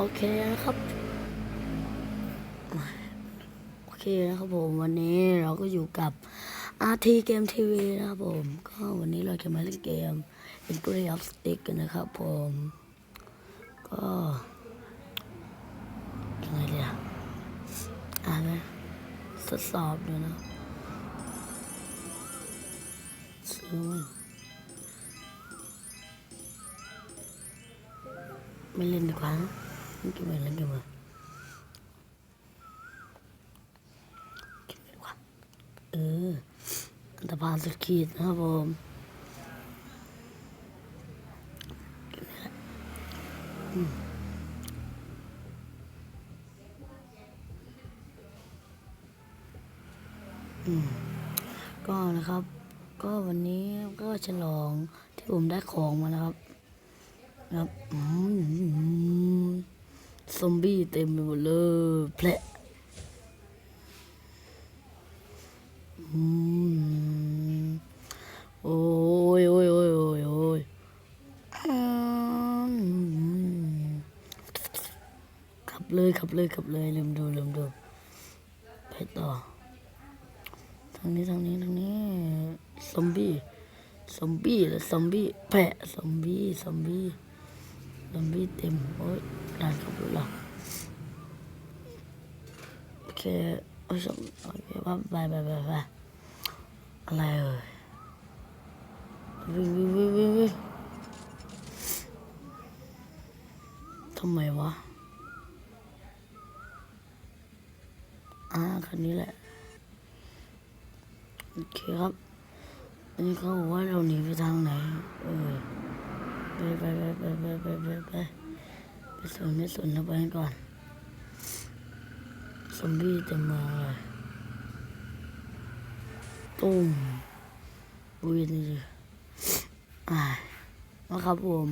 โอเคนะครับ โอเคนะครับผมวันนี้เราก็อยู่กับ RT Game TV นะครับผม ก็วันนี้เราจะมาเล่นเกม Angry of Stick กันนะครับผม ก็ยังไงดีอะอ่านไหมทดสอบดูนะซื้อมั้ยไม่เล่นดีกว่า กมอื่นเล่นเกมอื่นเกมอื่ว่าเออตรพานสุดขีดนะครับผมอืมก็นะครับ ก็วันนี้ก็ฉลองที่ผมได้ของมานะครับ ครับ อืม ซอมบี้เต็มไปหมดเลยแผลอืมโอ้ยโอ้ยโอ้ยโอ้ยโอ้ยอืมขับเลยขับเลยขับเลยลืมดูลืมดูไปต่อทางนี้ทางนี้ทางนี้ซอมบี้ซอมบี้หรือซอมบี้แพะซอมบี้ซอมบี้ซอมบี้เต็มโอ้ย ด่านขับรถเหรอโอเคโอ้ยสมโอเคว่าไปไปไปไปอะไรเอ่ยวิ่งวิ่งวิ่งวิ่งวิ่งทำไมวะ อ่าคันนี้แหละ โอเคครับ อันนี้เขาบอกว่าเราหนีไปทางไหน เออ ไปไปไปไปไปไปไป ไปไปสวนไม่สวนเราไปก่อนซอมบี้เต็มเมืองเลยตุ้มบุยนี่ดิอ่านะครับผม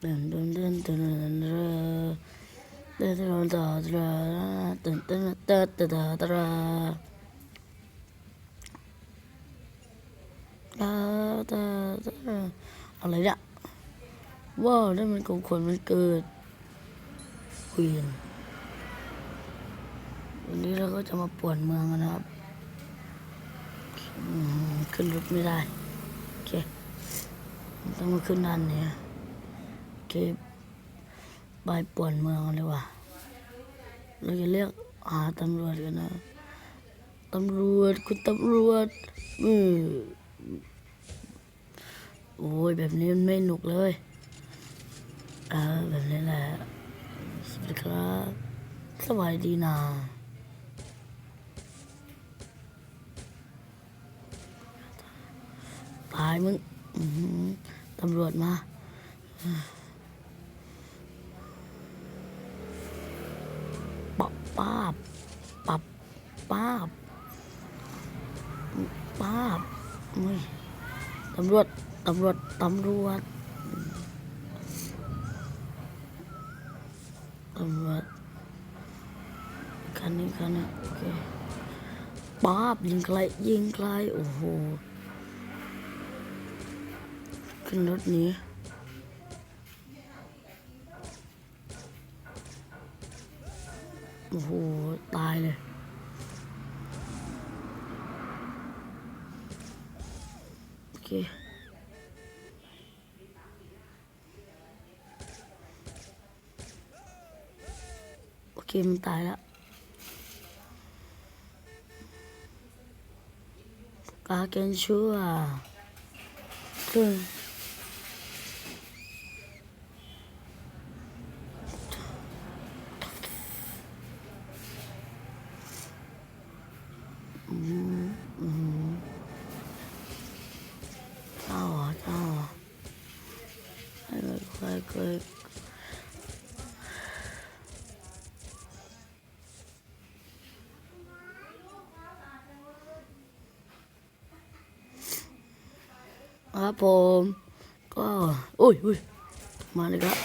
เดินเดินเดินเดินเดินเดิน Da da da da da da da da da da da da da da อะไรเนี่ยว้าวนั่นมันของขวัญมันเกิดควีนวันนี้เราก็จะมาป่วนเมืองกันนะครับขึ้นรถไม่ได้ โอเค ต้องมาขึ้นด้านนี้โอเคไปป่วนเมืองเลยว่ะเราจะเรียกหาตำรวจกันนะ ตำรวจคุณตำรวจอือ โอ้ยแบบนี้มันไม่หนุกเลยเออแบบนี้แหละสวัสดีครับสวัสดีนะตายมึงตำรวจมาปับป้าบปับป้าบป้าบอุ้ยตำรวจ ตำรวจ ตำรวจ ตำรวจคันนี้คันนี้โอเคป้าบยิงไกลยิงไกลโอ้โห ขึ้นรถนี้โอ้โห ตายเลยโอเค กมตายแล้วกาเกนชัวคืออืมอืมเจ้าเหรอเจ้าเหรอให้มันเคยเคย ครับผมก็อุ้ยอุ้ยมาเลยครับ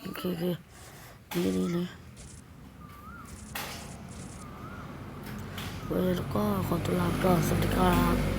โอเคโอเคนี่นี่เลยเว้ยแล้วก็ขอตัวลาไปก่อนสวัสดีครับ